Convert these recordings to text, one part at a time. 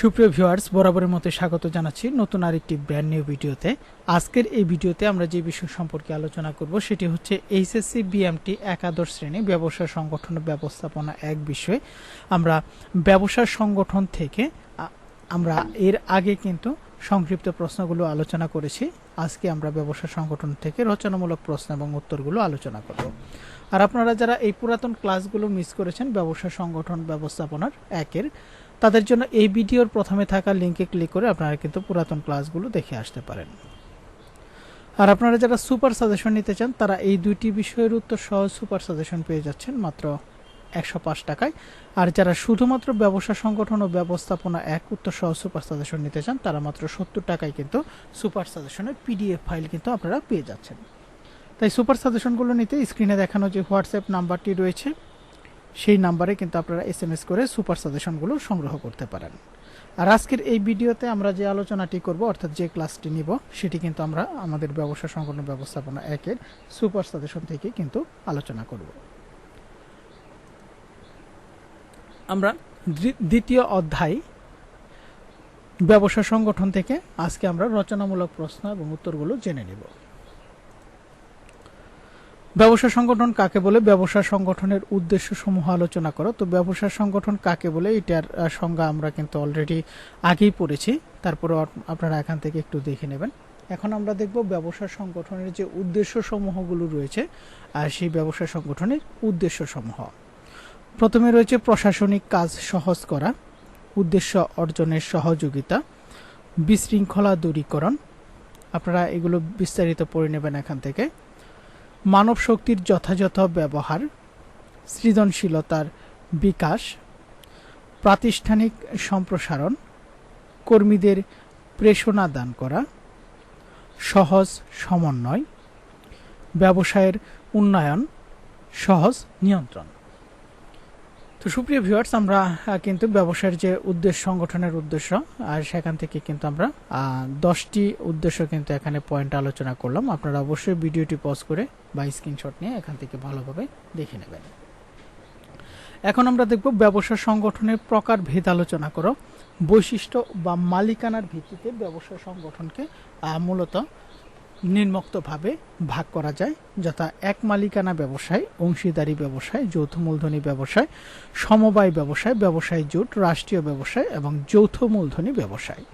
সুপ্রিয় ভিউয়ার্স, বরাবরের মতো স্বাগত জানাচ্ছি নতুন আরেকটি ব্র্যান্ড নিউ ভিডিওতে। আজকের এই ভিডিওতে আমরা যে বিষয় সম্পর্কে আলোচনা করব, সেটি হচ্ছে এইচএসসি বিএমটি একাদশ শ্রেণি ব্যবসা সংগঠন ব্যবস্থাপনা এক বিষয়ে। আমরা ব্যবসা সংগঠন থেকে আমরা এর আগে কিন্তু সংক্ষিপ্ত প্রশ্নগুলো আলোচনা করেছি। আজকে আমরা ব্যবসা সংগঠন থেকে রচনামূলক প্রশ্ন এবং উত্তরগুলো আলোচনা করব। আর আপনারা যারা এই পুরাতন ক্লাসগুলো মিস করেছেন, ব্যবসা সংগঠন ব্যবস্থাপনার একের তাদের জন্য এই ভিডিওর প্রথমে থাকা লিঙ্কে ক্লিক করে আপনারা কিন্তু পুরাতন ক্লাসগুলো দেখে আসতে পারেন। আর আপনারা যারা সুপার সাজেশন নিতে চান, তারা এই দুইটি বিষয়ের উত্তর সহ সুপার সাজেশন পেয়ে যাচ্ছেন মাত্র একশো পাঁচ টাকায়। আর যারা শুধুমাত্র ব্যবসা সংগঠন ও ব্যবস্থাপনা এক উত্তর সহ সুপার সাজেশন নিতে চান, তারা মাত্র সত্তর টাকায় কিন্তু সুপার সাজেশনের পিডিএফ ফাইল কিন্তু আপনারা পেয়ে যাচ্ছেন। তাই সুপার সাজেশনগুলো নিতে স্ক্রিনে দেখানো যে হোয়াটসঅ্যাপ নাম্বারটি রয়েছে সেই নাম্বারে কিন্তু আপনারা এস এম এস করে সুপার সাজেশনগুলো সংগ্রহ করতে পারেন। আর আজকের এই ভিডিওতে আমরা যে আলোচনাটি করব, অর্থাৎ যে ক্লাসটি নিব, সেটি কিন্তু আমরা আমাদের ব্যবসা সংগঠন ব্যবস্থাপনা একের সুপার সাজেশন থেকে কিন্তু আলোচনা করব। আমরা দ্বি- দ্বিতীয় অধ্যায়, ব্যবসা সংগঠন থেকে আজকে আমরা রচনামূলক প্রশ্ন এবং উত্তরগুলো জেনে নেব। ব্যবসা সংগঠন কাকে বলে? ব্যবসা সংগঠনের উদ্দেশ্য সমূহ আলোচনা করো। তো ব্যবসা সংগঠন কাকে বলে? এটার সংজ্ঞা আমরা কিন্তু অলরেডি আগেই পড়েছি। তারপরে আপনারা এখান থেকে একটু দেখে নেবেন। এখন আমরা দেখব ব্যবসা সংগঠনের যে উদ্দেশ্য সমূহগুলো রয়েছে, আর সেই ব্যবসা সংগঠনের উদ্দেশ্য সমূহ প্রথমে রয়েছে প্রশাসনিক কাজ সহজ করা, উদ্দেশ্য অর্জনের সহযোগিতা, বিশৃঙ্খলা দূরীকরণ। আপনারা এগুলো বিস্তারিত পড়ে নেবেন এখান থেকে। মানব শক্তির যথাযথ ব্যবহার, সৃজনশীলতার বিকাশ, প্রাতিষ্ঠানিক সম্প্রসারণ, কর্মীদের প্রেষণা দান করা, সহজ সমন্বয়, ব্যবসায়ের উন্নয়ন, সহজ নিয়ন্ত্রণ। তো সুপ্রিয় ভিউয়ার্স আমরা কিন্তু ব্যবসায়ের যে উদ্দেশ্য, সংগঠনের উদ্দেশ্য, আর সেখান থেকে কিন্তু আমরা দশটি উদ্দেশ্য কিন্তু এখানে পয়েন্ট আলোচনা করলাম। আপনারা অবশ্যই ভিডিওটি পজ করে বা স্ক্রিনশট নিয়ে এখান থেকে ভালোভাবে দেখে নেবেন। এখন আমরা দেখব ব্যবসা সংগঠনের প্রকার ভেদ আলোচনা করো। বৈশিষ্ট্য বা মালিকানার ভিত্তিতে ব্যবসা সংগঠনকে মূলত নির্মুক্তভাবে ভাগ করা যায়, যথা এক মালিকানা ব্যবসায়, অংশীদারি ব্যবসায়, যৌথ মূলধনী ব্যবসায়, সমবায় ব্যবসায় ব্যবসায় জোট, রাষ্ট্রীয় ব্যবসায় এবং যৌথ মূলধনী ব্যবসায়।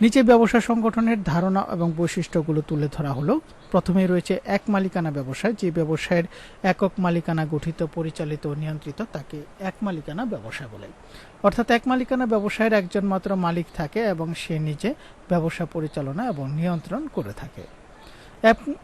নিচে ব্যবসা সংগঠনের ধারণা এবং বৈশিষ্ট্যগুলো তুলে ধরা হলো। প্রথমে রয়েছে এক মালিকানা ব্যবসায়, যে ব্যবসায়ের একক মালিকানা গঠিত, পরিচালিত ও নিয়ন্ত্রিত তাকে এক মালিকানা ব্যবসা বলে। অর্থাৎ এক মালিকানা ব্যবসায়ের একজন মাত্র মালিক থাকে এবং সে নিজে ব্যবসা পরিচালনা এবং নিয়ন্ত্রণ করে থাকে।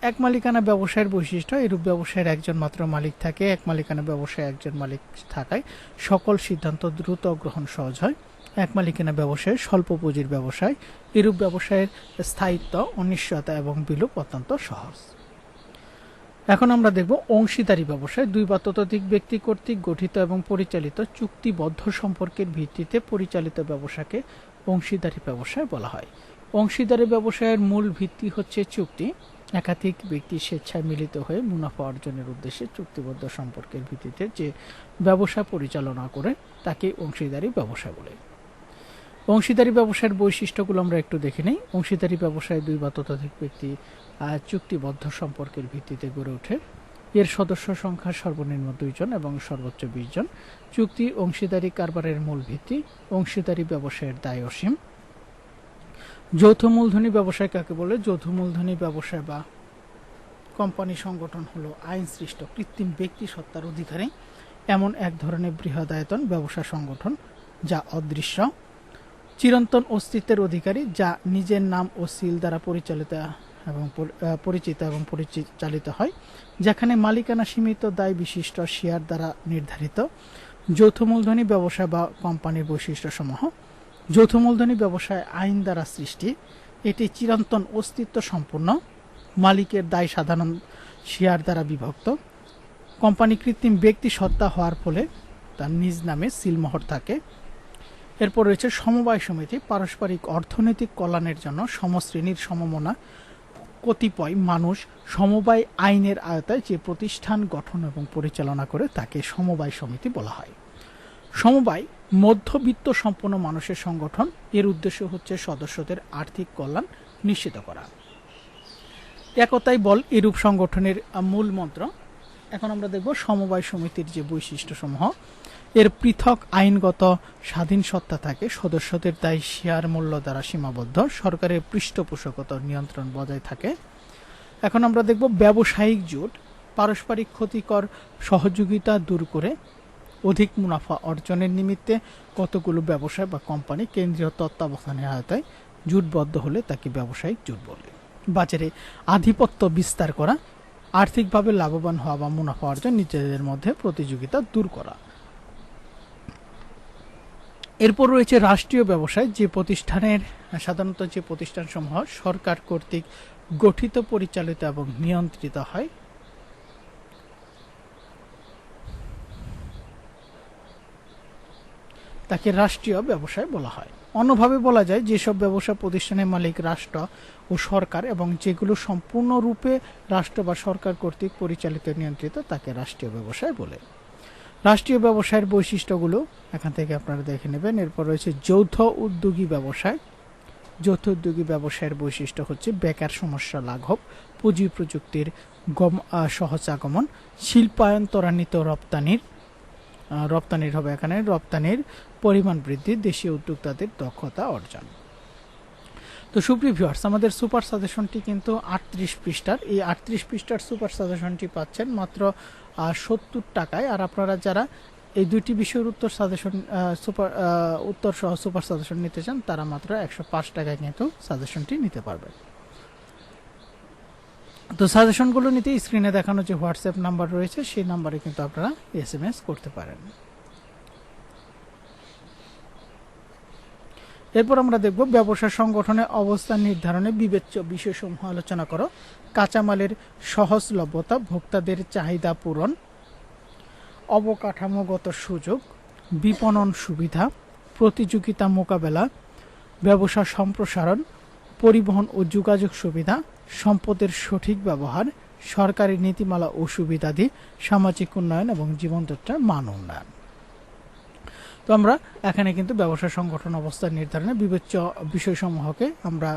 এক মালিকানা ব্যবসায়ের বৈশিষ্ট্য, এরূপ ব্যবসায়ের একজন মাত্র মালিক থাকে, এক মালিকানা ব্যবসায় একজন মালিক থাকায় সকল সিদ্ধান্ত দ্রুত গ্রহণ সহজ হয়। এক মালিকানা ব্যবসায় স্বল্প পুঁজির ব্যবসায়, এরূপ ব্যবসায়ের স্থায়িত্ব, অনিশ্চয়তা এবং বিলোপ অত্যন্ত সহজ। এখন আমরা দেখব অংশীদারি ব্যবসায় দুই বা ততোধিক ব্যক্তি কর্তৃক গঠিত এবং পরিচালিত চুক্তিবদ্ধ সম্পর্কের ভিত্তিতে পরিচালিত ব্যবসাকে অংশীদারি ব্যবসায় বলা হয়। অংশীদারি ব্যবসায়ের মূল ভিত্তি হচ্ছে চুক্তি। একাধিক ব্যক্তি স্বেচ্ছায় মিলিত হয়ে মুনাফা অর্জনের উদ্দেশ্যে চুক্তিবদ্ধ সম্পর্কের ভিত্তিতে যে ব্যবসা পরিচালনা করে, তাকে অংশীদারি ব্যবসা বলে। অংশীদারি ব্যবসায়ের বৈশিষ্ট্যগুলো আমরা একটু দেখে নেই। অংশীদারি ব্যবসায় দুই বা ততোধিক ব্যক্তি চুক্তিবদ্ধ সম্পর্কের ভিত্তিতে গড়ে ওঠে। এর সদস্য সংখ্যা সর্বনিম্ন দুইজন এবং সর্বোচ্চ বিশ জন। চুক্তি অংশীদারি কারবারের মূল ভিত্তি, অংশীদারি ব্যবসায়ের দায় অসীম যৌথ মূলধনী ব্যবসায় কাকে বলে? যৌথ মূলধনী ব্যবসায় বা কোম্পানি সংগঠন হলো আইন সৃষ্ট কৃত্রিম ব্যক্তি সত্তার অধিকারী। এমন এক ধরনের বৃহদায়তন ব্যবসা সংগঠন যা অদৃশ্য, চিরন্তন অস্তিত্বের অধিকারী, যা নিজের নাম ও সিল দ্বারা পরিচালিত এবং পরিচিত এবং পরিচালিত হয়, যেখানে মালিকানা সীমিত, দায় বিশিষ্ট, শেয়ার দ্বারা নির্ধারিত। যৌথ মূলধনী ব্যবসা বা কোম্পানির বৈশিষ্ট্যসমূহ যৌথ মূলধনী ব্যবসায় আইন দ্বারা সৃষ্টি। এটি চিরন্তন অস্তিত্ব সম্পূর্ণ মালিকের দায় সাধারণ শেয়ার দ্বারা বিভক্ত। কোম্পানি কৃত্রিম ব্যক্তি সত্তা হওয়ার ফলে তার নিজ নামে সিলমোহর থাকে। এরপর রয়েছে সমবায় সমিতি। পারস্পরিক অর্থনৈতিক কল্যাণের জন্য সমশ্রেণীর সমমনা। কতিপয় মানুষ সমবায় আইনের আয়তায় যে প্রতিষ্ঠান গঠন এবং পরিচালনা করে তাকে সমবায় সমিতি বলা হয়। সমবায় মধ্যবিত্ত সম্পন্ন মানুষের সংগঠন। এর উদ্দেশ্য হচ্ছে সদস্যদের আর্থিক কল্যাণ নিশ্চিত করা। একতাই বল এরূপ সংগঠনের মূল মন্ত্র। এখন আমরা দেখব সমবায় সমিতির যে বৈশিষ্ট্যসমূহ। এর পৃথক আইনগত স্বাধীন সত্তা থাকে, সদস্যদের দায় শেয়ার মূল্য দ্বারা সীমাবদ্ধ, সরকারের পৃষ্ঠপোষকতার নিয়ন্ত্রণ বজায় থাকে। এখন আমরা দেখব ব্যবসায়িক জোট, পারস্পরিক ক্ষতিকর সহযোগিতা দূর করে অধিক মুনাফা অর্জনের নিমিত্তে কতগুলো ব্যবসায় বা কোম্পানি কেন্দ্রীয় তত্ত্বাবধানের আওতায় জোটবদ্ধ হলে তাকে ব্যবসায়িক জোট বলে। বাজারে আধিপত্য বিস্তার করা, আর্থিকভাবে লাভবান হওয়া বা মুনাফা অর্জন নিজেদের মধ্যে প্রতিযোগিতা দূর করা। এরপর রয়েছে রাষ্ট্রীয় ব্যবসায়। যে প্রতিষ্ঠানের, সাধারণত যে প্রতিষ্ঠানসমূহ সরকার কর্তৃক গঠিত, পরিচালিত এবং নিয়ন্ত্রিত হয় তাকে রাষ্ট্রীয় ব্যবসায় বলা হয়। অন্যভাবে বলা যায় যেসব ব্যবসা প্রতিষ্ঠানের মালিক রাষ্ট্র ও সরকার এবং যেগুলো সম্পূর্ণরূপে রাষ্ট্র বা সরকার কর্তৃক পরিচালিত নিয়ন্ত্রিত তাকে রাষ্ট্রীয় ব্যবসায় বলে। রাষ্ট্রীয় ব্যবসায়ের বৈশিষ্ট্যগুলো এখান থেকে আপনারা দেখে নেবেন। এরপর রয়েছে যৌথ উদ্যোগী ব্যবসায়। যৌথ উদ্যোগী ব্যবসায়ের বৈশিষ্ট্য হচ্ছে বেকার সমস্যা লাঘব পুঁজি প্রযুক্তির গম আহ, সহজ আগমন শিল্পায়ন ত্বরান্বিত রপ্তানির রপ্তানির হবে এখানে। রপ্তানির পরিমাণ বৃদ্ধি, দেশীয় উদ্যোক্তাদের দক্ষতা অর্জন। তো সুপ্রিয় ভিউয়ার্স আমাদের সুপার সাজেশনটি কিন্তু আটত্রিশ পৃষ্ঠার। এই আটত্রিশ পৃষ্ঠার সুপার সাজেশনটি পাচ্ছেন মাত্র সত্তর টাকায়। আর আপনারা যারা এই দুইটি বিষয়ের উত্তর সাজেশন সুপার উত্তর সহ সুপার সাজেশন নিতে চান, তারা মাত্র একশো পাঁচ টাকায় কিন্তু সাজেশনটি নিতে পারবেন। তো সাজেশনগুলো নিতে স্ক্রিনে দেখানো যে হোয়াটসঅ্যাপ নাম্বার রয়েছে, সেই নাম্বারে কিন্তু আপনারা এস এম এস করতে পারেন। এরপর আমরা দেখব ব্যবসা সংগঠনের অবস্থান নির্ধারণে বিবেচ্য বিষয়সমূহ আলোচনা করো। কাঁচামালের সহজলভ্যতা, ভোক্তাদের চাহিদা পূরণ, অবকাঠামোগত সুযোগ, বিপণন সুবিধা, প্রতিযোগিতা মোকাবেলা, ব্যবসা সম্প্রসারণ, পরিবহন ও যোগাযোগ সুবিধা সম্পদের সঠিক ব্যবহার, সরকারি নীতিমালা ও সুবিধাদি, সামাজিক উন্নয়ন এবং জীবনযাত্রার মান উন্নয়ন। তো আমরা এখানে কিন্তু ব্যবসা সংগঠন অবস্থা নির্ধারণে বিবেচ্য বিষয়সমূহকে আমরা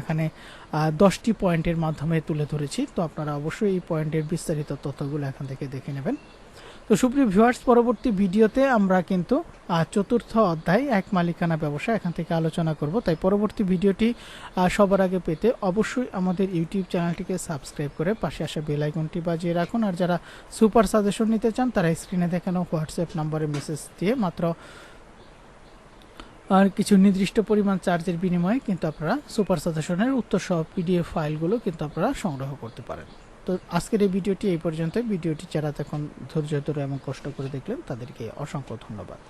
এখানে দশটি পয়েন্টের মাধ্যমে তুলে ধরেছি। তো আপনারা অবশ্যই এই পয়েন্টের বিস্তারিত তথ্যগুলো এখান থেকে দেখে নেবেন। তো সুপ্রিয় ভিউয়ার্স, পরবর্তী ভিডিওতে আমরা কিন্তু চতুর্থ অধ্যায়, এক মালিকানা ব্যবসা, এখান থেকে আলোচনা করব। তাই পরবর্তী ভিডিওটি সবার আগে পেতে অবশ্যই আমাদের ইউটিউব চ্যানেলটিকে সাবস্ক্রাইব করে পাশে আসা বেল আইকনটি বাজিয়ে রাখুন। আর যারা সুপার সাজেশন নিতে চান, তারা স্ক্রিনে দেখানো হোয়াটসঅ্যাপ নম্বরে মেসেজ দিয়ে মাত্র, আর কিছু নির্দিষ্ট পরিমাণ চার্জের বিনিময়ে কিন্তু আপনারা সুপার সাজেশনের উত্তর সহ পিডিএফ ফাইলগুলো কিন্তু আপনারা সংগ্রহ করতে পারেন। তো আজকের এই ভিডিওটি এই পর্যন্ত ভিডিওটি যারা তখন ধৈর্য ধরে এবং কষ্ট করে দেখলেন, তাদেরকে অসংখ্য ধন্যবাদ।